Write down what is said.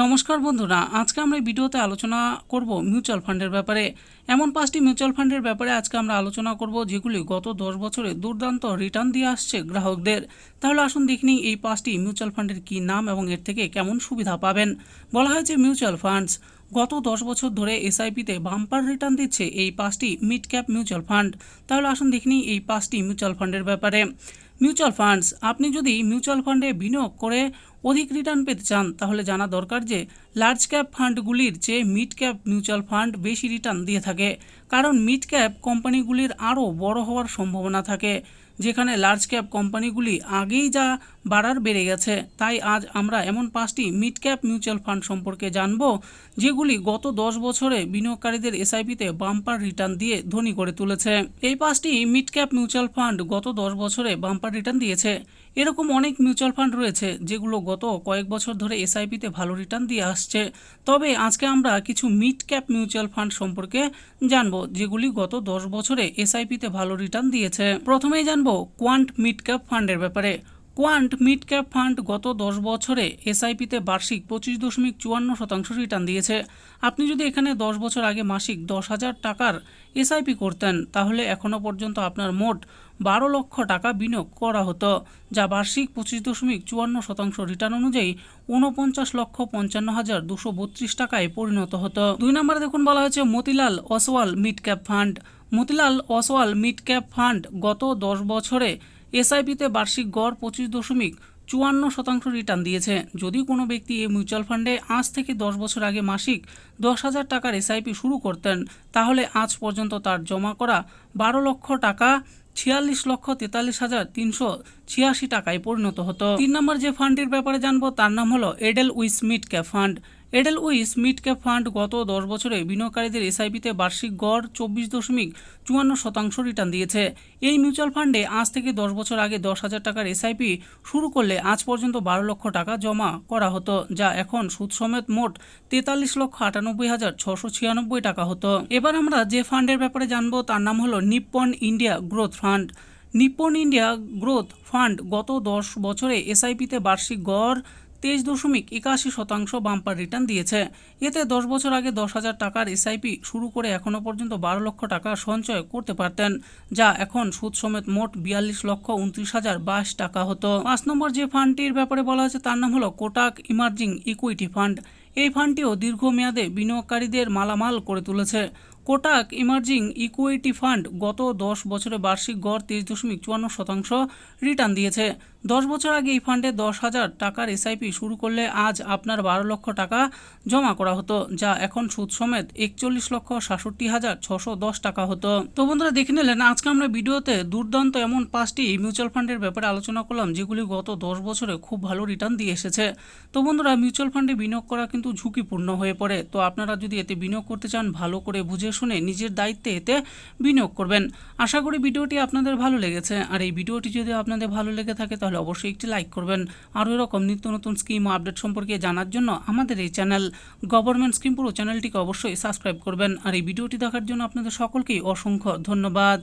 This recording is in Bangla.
নমস্কার বন্ধুরা, আজকে আমরা এই ভিডিওতে আলোচনা করব মিউচুয়াল ফান্ডের ব্যাপারে। এমন পাঁচটি মিউচুয়াল ফান্ডের ব্যাপারে আজকে আমরা আলোচনা করব যেগুলি গত দশ বছরে দুর্দান্ত রিটার্ন দিয়ে আসছে গ্রাহকদের। তাহলে আসুন দেখিনি এই পাঁচটি মিউচুয়াল ফান্ডের কী নাম এবং এর থেকে কেমন সুবিধা পাবেন। বলা হয়েছে মিউচুয়াল ফান্ডস, গত দশ বছর ধরে এসআইপিতে বাম্পার রিটার্ন দিচ্ছে এই পাঁচটি মিড ক্যাপ মিউচুয়াল ফান্ড। তাহলে আসুন দেখিনি এই পাঁচটি মিউচুয়াল ফান্ডের ব্যাপারে। Mutual funds. আপনি যদি মিউচুয়াল ফান্ডে বিনিয়োগ করে অধিক রিটার্ন পেতে চান, তাহলে জানা দরকার যে লার্জ ক্যাপ ফান্ডগুলির চেয়ে মিড ক্যাপ মিউচুয়াল ফান্ড বেশি রিটার্ন দিয়ে থাকে। কারণ মিড ক্যাপ কোম্পানিগুলির আরও বড় হওয়ার সম্ভাবনা থাকে। যেখানে লার্জ ক্যাপ কোম্পানিগুলি আগেই যা বাড়ার বেড়ে গেছে। তাই আজ আমরা এমন পাঁচটি মিড ক্যাপ মিউচুয়াল ফান্ড সম্পর্কে জানব, যেগুলি গত দশ বছরে বিনিয়োগকারীদের এসআইপিতে বাম্পার রিটার্ন দিয়ে ধনী করে তুলেছে। এই পাঁচটি মিড ক্যাপ মিউচুয়াল ফান্ড গত দশ বছরে বাম্পার রিটার্ন দিয়েছে। এরকম অনেক মিউচুয়াল ফান্ড রয়েছে, যেগুলো গত কয়েক বছর ধরে এসআইপিতে ভালো রিটার্ন দিয়ে আসছে। তবে আজকে আমরা কিছু মিড ক্যাপ মিউচুয়াল ফান্ড সম্পর্কে জানব, যেগুলি গত দশ বছরে এসআইপিতে ভালো রিটার্ন দিয়েছে। প্রথমেই জানব কোয়ান্ট মিড ক্যাপ ফান্ডের ব্যাপারে। কোয়ান্ট মিড ক্যাপ ফান্ড গত দশ বছরে এসআইপিতে বার্ষিক পঁচিশ দশমিক চুয়ান্ন শতাংশ রিটার্ন দিয়েছে। আপনি যদি এখানে দশ বছর আগে মাসিক দশ হাজার টাকার এসআইপি করতেন, তাহলে এখনও পর্যন্ত আপনার মোট বারো লক্ষ টাকা বিনিয়োগ করা হতো, যা বার্ষিক পঁচিশ দশমিক চুয়ান্ন শতাংশ রিটার্ন অনুযায়ী ঊনপঞ্চাশ লক্ষ পঞ্চান্ন হাজার দুশো বত্রিশ টাকায় পরিণত হতো। দুই নম্বরে দেখুন বলা হয়েছে Motilal Oswal mid cap fund. Motilal Oswal mid cap fund গত দশ বছরে এসআইপিতে বার্ষিক গড় পঁচিশ দশমিক চুয়ান্ন শতাংশ রিটার্ন দিয়েছে। যদি কোনো ব্যক্তি এই মিউচুয়াল ফান্ডে আজ থেকে দশ বছর আগে মাসিক দশ হাজার টাকার এসআইপি শুরু করতেন, তাহলে আজ পর্যন্ত তার জমা করা বারো লক্ষ টাকা ছিয়াল্লিশ লক্ষ তেতাল্লিশ হাজার তিনশো ছিয়াশি টাকায় পরিণত হতো। তিন নম্বর যে ফান্ডটির ব্যাপারে জানব, তার নাম হলো Edelweiss mid cap fund. Edelweiss mid cap fund গত দশ বছরে বিনিয়োগকারীদের এসআইপিতে বার্ষিক গড় চব্বিশ দশমিক চুয়ান্ন শতাংশ রিটার্ন দিয়েছে। এই মিউচুয়াল ফান্ডে আজ থেকে দশ বছর আগে দশ হাজার টাকার এসআইপি শুরু করলে আজ পর্যন্ত বারো লক্ষ টাকা জমা করা হতো, যা এখন সুদ সমেত মোট তেতাল্লিশ লক্ষ আটানব্বই হাজার ছশো ছিয়ানব্বই টাকা হতো। এবার আমরা যে ফান্ডের ব্যাপারে জানব, তার নাম হলো Nippon India growth fund. Nippon India growth fund গত দশ বছরে এসআইপিতে বার্ষিক গড় তেইশ দশমিক একাশি শতাংশ বাম্পার রিটার্ন দিয়েছে। এতে দশ বছর আগে দশ হাজার টাকার এসআইপি শুরু করে এখনও পর্যন্ত বারো লক্ষ টাকা সঞ্চয় করতে পারতেন, যা এখন সুদ সমেত মোট বিয়াল্লিশ লক্ষ উনত্রিশ হাজার বাইশ টাকা হতো। পাঁচ নম্বর যে ফান্ডটির ব্যাপারে বলা হয়েছে তার নাম হলো কোটাক ইমার্জিং ইকুইটি ফান্ড এই ফান্ডটিও দীর্ঘমেয়াদে বিনিয়োগকারীদের মালামাল করে তুলেছে। কোটাক ইমার্জিং ইকুইটি ফান্ড গত দশ বছরে বার্ষিক গড় তেইশ দশমিক চুয়ান্ন শতাংশ রিটার্ন দিয়েছে। দশ বছর আগে এই ফান্ডে দশ হাজার টাকার এসআইপি শুরু করলে আজ আপনার বারো লক্ষ টাকা জমা করা হতো, যা এখন সুদ সমেত একচল্লিশ লক্ষ সাতষট্টি হাজার ছশো দশ টাকা হতো। তো বন্ধুরা, দেখে নিলেন, আজকে আমরা ভিডিওতে দুর্দান্ত এমন পাঁচটি মিউচুয়াল ফান্ডের ব্যাপারে আলোচনা করলাম, যেগুলি গত দশ বছরে খুব ভালো রিটার্ন দিয়ে এসেছে। তো বন্ধুরা, মিউচুয়াল ফান্ডে বিনিয়োগ করা কিন্তু ঝুঁকিপূর্ণ হয়ে পড়ে। তো আপনারা যদি এতে বিনিয়োগ করতে চান, ভালো করে বুঝে শুনে নিজের দায়িত্বে এতে বিনিয়োগ করবেন। আশা করি ভিডিওটি আপনাদের ভালো লেগেছে। আর এই ভিডিওটি যদি আপনাদের ভালো লেগে থাকে, তাহলে অবশ্যই একটি লাইক করবেন। আরও এরকম নিত্য নতুন স্কিম আপডেট সম্পর্কে জানার জন্য আমাদের এই চ্যানেল গভর্নমেন্ট স্কিম পুরো চ্যানেলটিকে অবশ্যই সাবস্ক্রাইব করবেন। আর এই ভিডিওটি দেখার জন্য আপনাদের সকলকেই অসংখ্য ধন্যবাদ।